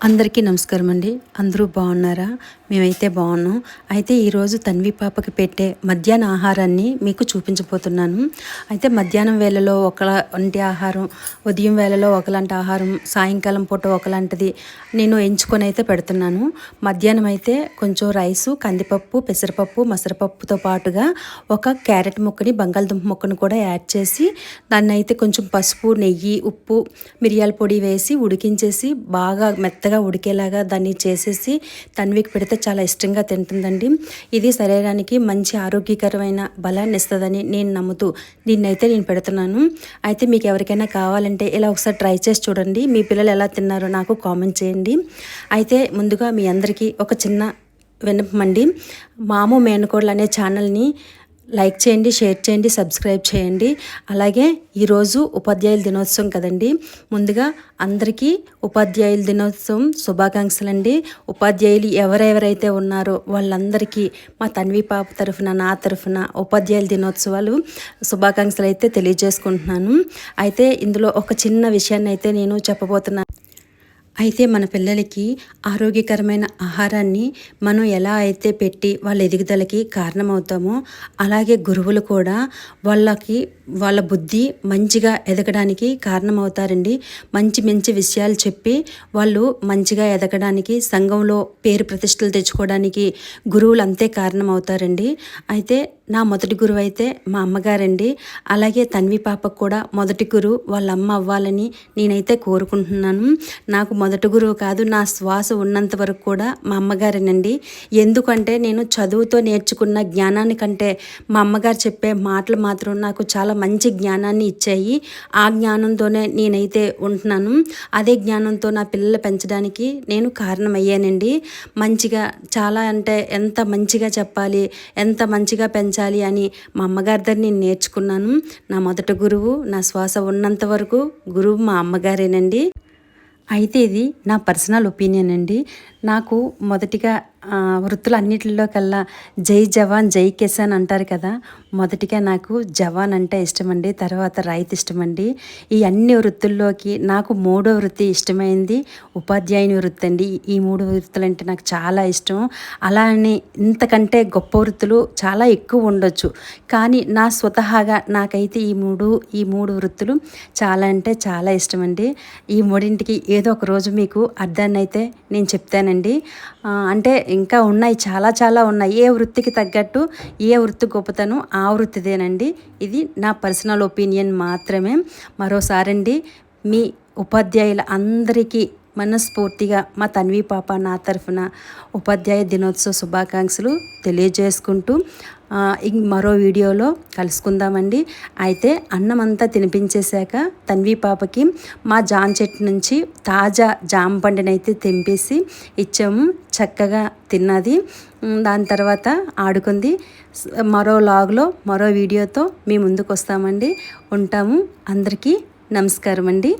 అందరికీ నమస్కారం అండి. అందరూ బాగున్నారా? మేమైతే బాగున్నాం. అయితే ఈరోజు తన్వి పాపకి పెట్టే మధ్యాహ్న ఆహారాన్ని మీకు చూపించబోతున్నాను. అయితే మధ్యాహ్నం వేళలో ఒకలాంటి ఆహారం ఉదయం వేళలో ఒకలాంటి ఆహారం సాయంకాలం పూట ఒకలాంటిది నేను ఎంచుకొని అయితే పెడుతున్నాను. మధ్యాహ్నం అయితే కొంచెం రైసు కందిపప్పు పెసరపప్పు మసరపప్పుతో పాటుగా ఒక క్యారెట్ ముక్కని బంగాళదుంప ముక్కను కూడా యాడ్ చేసి దాన్ని అయితే కొంచెం పసుపు నెయ్యి ఉప్పు మిరియాల పొడి వేసి ఉడికించేసి బాగా మెత్తగా ఉడికేలాగా దాన్ని చేసేసి తన్వికి పెడితే చాలా ఇష్టంగా తింటుందండి. ఇది శరీరానికి మంచి ఆరోగ్యకరమైన బలాన్ని ఇస్తుందని నేను నమ్ముతూ దీన్నైతే నేను పెడుతున్నాను. అయితే మీకు ఎవరికైనా కావాలంటే ఇలా ఒకసారి ట్రై చేసి చూడండి. మీ పిల్లలు ఎలా తిన్నారో నాకు కామెంట్ చేయండి. అయితే ముందుగా మీ అందరికీ ఒక చిన్న వినపమండి మాము మేనకోడలు అనే ఛానల్ని లైక్ చేయండి షేర్ చేయండి సబ్స్క్రైబ్ చేయండి. అలాగే ఈరోజు ఉపాధ్యాయుల దినోత్సవం కదండి. ముందుగా అందరికీ ఉపాధ్యాయుల దినోత్సవం శుభాకాంక్షలు అండి ఉపాధ్యాయులు ఎవరెవరైతే ఉన్నారో వాళ్ళందరికీ మా తన్వి పాప తరఫున నా తరఫున ఉపాధ్యాయుల దినోత్సవాలు శుభాకాంక్షలు అయితే తెలియజేసుకుంటున్నాను. అయితే ఇందులో ఒక చిన్న విషయాన్ని అయితే నేను చెప్పబోతున్నాను. అయితే మన పిల్లలకి ఆరోగ్యకరమైన ఆహారాన్ని మనం ఎలా అయితే పెట్టి వాళ్ళ ఎదుగుదలకి కారణమవుతామో అలాగే గురువులు కూడా వాళ్ళకి వాళ్ళ బుద్ధి మంచిగా ఎదగడానికి కారణమవుతారండి. మంచి మంచి విషయాలు చెప్పి వాళ్ళు మంచిగా ఎదగడానికి సంఘంలో పేరు ప్రతిష్టలు తెచ్చుకోవడానికి గురువులు అంతే కారణమవుతారండి. అయితే నా మొదటి గురువు అయితే మా అమ్మగారండి. అలాగే తన్వి పాపకు కూడా మొదటి గురువు. వాళ్ళ అమ్మ అవ్వాలని నేనైతే కోరుకుంటున్నాను. నాకు మొదటి గురువు కాదు నా శ్వాస ఉన్నంత వరకు కూడా మా అమ్మగారేనండి. ఎందుకంటే నేను చదువుతో నేర్చుకున్న జ్ఞానాన్ని కంటే మా అమ్మగారు చెప్పే మాటలు మాత్రం నాకు చాలా మంచి జ్ఞానాన్ని ఇచ్చాయి. ఆ జ్ఞానంతోనే నేనైతే ఉంటున్నాను. అదే జ్ఞానంతో నా పిల్లలు పెంచడానికి నేను కారణమయ్యానండి. మంచిగా చాలా అంటే ఎంత మంచిగా చెప్పాలి ఎంత మంచిగా పెంచాలి అని మా అమ్మగారి దగ్గర నేను నేర్చుకున్నాను. నా మొదటి గురువు నా శ్వాస ఉన్నంత వరకు గురువు మా అమ్మగారేనండి. అయితే ఇది నా పర్సనల్ ఒపీనియన్ అండి. నాకు మొదటిగా వృత్తులు అన్నింటిలో కల్లా జై జవాన్ జై కిసాన్ అంటారు కదా. మొదటిగా నాకు జవాన్ అంటే ఇష్టమండి తర్వాత రైతు ఇష్టమండి. ఈ అన్ని వృత్తుల్లోకి నాకు మూడో వృత్తి ఇష్టమైంది ఉపాధ్యాయుని వృత్తి అండి ఈ మూడు వృత్తులు అంటే నాకు చాలా ఇష్టం. అలానే ఇంతకంటే గొప్ప వృత్తులు చాలా ఎక్కువ ఉండొచ్చు. కానీ నా స్వతహాగా నాకైతే ఈ మూడు ఈ మూడు వృత్తులు చాలా అంటే చాలా ఇష్టమండి. ఈ మూడింటికి ఏదో ఒక రోజు మీకు అర్థాన్ని అయితే నేను చెప్తానండి. అంటే ఇంకా ఉన్నాయి చాలా చాలా ఉన్నాయి. ఏ వృత్తికి తగ్గట్టు ఏ వృత్తి గొప్పతనం ఆ వృత్తిదేనండి. ఇది నా పర్సనల్ ఒపీనియన్ మాత్రమే. మరోసారండి మీ ఉపాధ్యాయుల అందరికీ మనస్ఫూర్తిగా మా తన్వి పాప నా తరఫున ఉపాధ్యాయ దినోత్సవ శుభాకాంక్షలు తెలియజేసుకుంటూ మరో వీడియోలో కలుసుకుందామండి. అయితే అన్నం అంతా తినిపించేశాక తన్వి పాపకి మా జామ చెట్టు నుంచి తాజా జామ పండునైతే తెంపేసి ఇచ్చాము. చక్కగా తిన్నది. దాని తర్వాత ఆడుకుంది. మరో లాగ్లో మరో వీడియోతో మీ ముందుకు వస్తామండి ఉంటాము. అందరికీ నమస్కారం అండి